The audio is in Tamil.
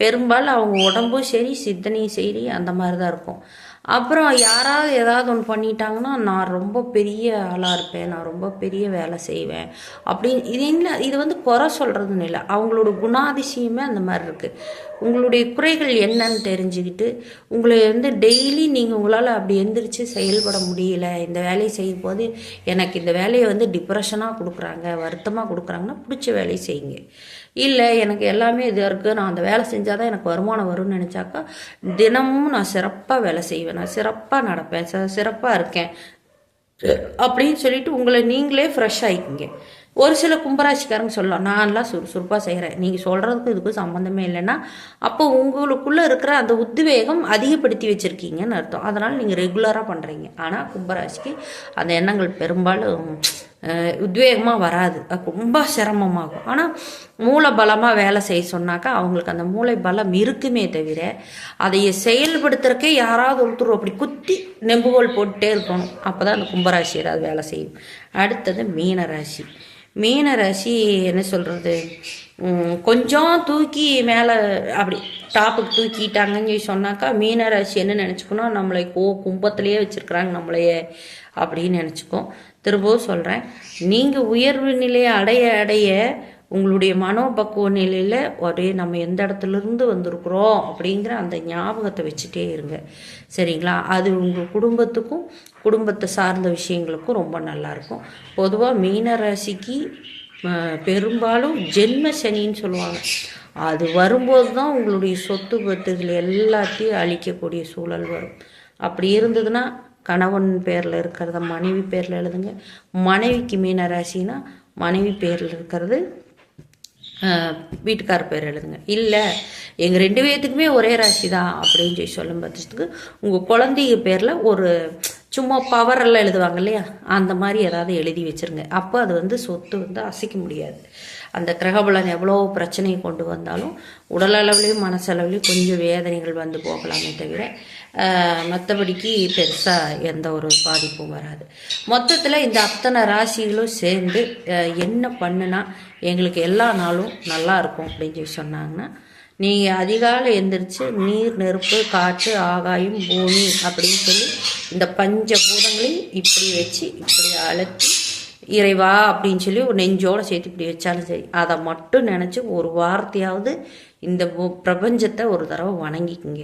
பெரும்பாலும் அவங்க உடம்பும் சரி சித்தனையும் சரி அந்த மாதிரி தான் இருக்கும். அப்புறம் யாராவது ஏதாவது ஒன்று பண்ணிட்டாங்கன்னா நான் ரொம்ப பெரிய ஆளாக இருப்பேன். நான் ரொம்ப பெரிய வேலை செய்வேன். அப்படின்னு இது இல்லை இது வந்து குறை சொல்கிறதுன்னு இல்லை. அவங்களோட குணாதிசயமே அந்த மாதிரி இருக்குது உங்களுடைய குறைகள் என்னன்னு தெரிஞ்சுக்கிட்டு உங்களை வந்து டெய்லி நீங்கள் உங்களால் அப்படி எந்திரிச்சு செயல்பட முடியல. இந்த வேலையை செய்யும் போது எனக்கு இந்த வேலையை வந்து டிப்ரெஷனாக கொடுக்குறாங்க வருத்தமாக கொடுக்குறாங்கன்னா பிடிச்ச வேலையை செய்யுங்க. இல்லை எனக்கு எல்லாமே இதாக இருக்குது நான் அந்த வேலை செஞ்சால் தான் எனக்கு வருமானம் வரும்னு நினச்சாக்கா தினமும் நான் சிறப்பாக வேலை செய்வேன். நான் சிறப்பாக நடப்பேன். ச சிறப்பாக இருக்கேன். அப்படின்னு சொல்லிட்டு உங்களை நீங்களே ஃப்ரெஷ் ஆகிக்கிங்க ஒரு சில கும்பராசிக்காரங்க சொல்லலாம். நான்லாம் சுறுசுறுப்பாக செய்கிறேன் நீங்கள் சொல்கிறதுக்கும் இதுக்கும் சம்மந்தமே இல்லைன்னா அப்போ உங்களுக்குள்ளே இருக்கிற அந்த உத்வேகம் அதிகப்படுத்தி வச்சுருக்கீங்கன்னு அர்த்தம். அதனால் நீங்கள் ரெகுலராக பண்ணுறீங்க ஆனால் கும்பராசிக்கு அந்த எண்ணங்கள் பெரும்பாலும் உத்வேகமாக வராது. அது ரொம்ப சிரமமாகும். ஆனால் மூளை பலமாக வேலை செய்ய சொன்னாக்கா அவங்களுக்கு அந்த மூளை பலம் இருக்குமே தவிர அதை செயல்படுத்துறக்கே யாராவது ஒருத்தர் அப்படி குத்தி நெம்புகோல் போட்டுட்டே இருக்கணும். அப்போ தான் அந்த கும்பராசியில் அது வேலை செய்யும். அடுத்தது மீனராசி. மீனராசி என்ன சொல்கிறது கொஞ்சம் தூக்கி மேலே அப்படி டாப்புக்கு தூக்கிட்டாங்கன்னு சொல்லி சொன்னாக்கா மீனராசி என்ன நினச்சிக்கணும் நம்மளை கோ கும்பத்திலேயே வச்சுருக்குறாங்க நம்மளையே அப்படின்னு நினச்சிக்கும். திரும்பவும் சொல்கிறேன் நீங்கள் உயர்வு நிலையை அடைய அடைய உங்களுடைய மனோபக்குவ நிலையில் ஒரே நம்ம எந்த இடத்துல இருந்து வந்திருக்கிறோம் அப்படிங்கிற அந்த ஞாபகத்தை வச்சுட்டே இருங்க. சரிங்களா? அது உங்கள் குடும்பத்துக்கும் குடும்பத்தை சார்ந்த விஷயங்களுக்கும் ரொம்ப நல்லாயிருக்கும் பொதுவாக மீன ராசிக்கு பெரும்பாலும் ஜென்ம சனின்னு சொல்லுவாங்க. அது வரும்போது தான் உங்களுடைய சொத்து பத்துகள் எல்லாத்தையும் அழிக்கக்கூடிய சூழல் வரும். அப்படி இருந்ததுன்னா கணவன் பேரில் இருக்கிறத மனைவி பேரில் எழுதுங்க. மனைவிக்கு மீன ராசினா மனைவி பேரில் இருக்கிறது வீட்டுக்கார பேர் எழுதுங்க. இல்லை எங்கள் ரெண்டு பேர்த்துக்குமே ஒரே ராசி தான் அப்படின்னு சொல்லி சொல்லும் பட்சத்துக்கு உங்கள் குழந்தைங்க பேரில் ஒரு சும்மா பவரெல்லாம் எழுதுவாங்க இல்லையா அந்த மாதிரி ஏதாவது எழுதி வச்சுருங்க. அப்போ அது வந்து சொத்து வந்து அசைக்க முடியாது. அந்த கிரகபலன் எவ்வளோ பிரச்சனையை கொண்டு வந்தாலும் உடலளவுலேயும் மனசளவுலேயும் கொஞ்சம் வேதனைகள் வந்து போகலாமே தவிர மற்றபடிக்கு பெருசாக எந்த ஒரு பாதிப்பும் வராது. மொத்தத்தில் இந்த அத்தனை ராசிகளும் சேர்ந்து என்ன பண்ணுனா எங்களுக்கு எல்லா நாளும் நல்லா இருக்கும் அப்படின்னு சொல்லி சொன்னாங்கன்னா நீங்கள் அதிகாலை எந்திரிச்சு நீர் நெருப்பு காற்று ஆகாயம் பூமி அப்படின்னு சொல்லி இந்த பஞ்ச பூதங்களையும் இப்படி வச்சு இப்படி அழுத்தி இறைவா அப்படின்னு சொல்லி ஒரு நெஞ்சோடு சேர்த்து இப்படி வச்சாலும் சரி. அதை மட்டும் நினச்சி ஒரு வார்த்தையாவது இந்த பிரபஞ்சத்தை ஒரு தடவை வணங்கிக்குங்க.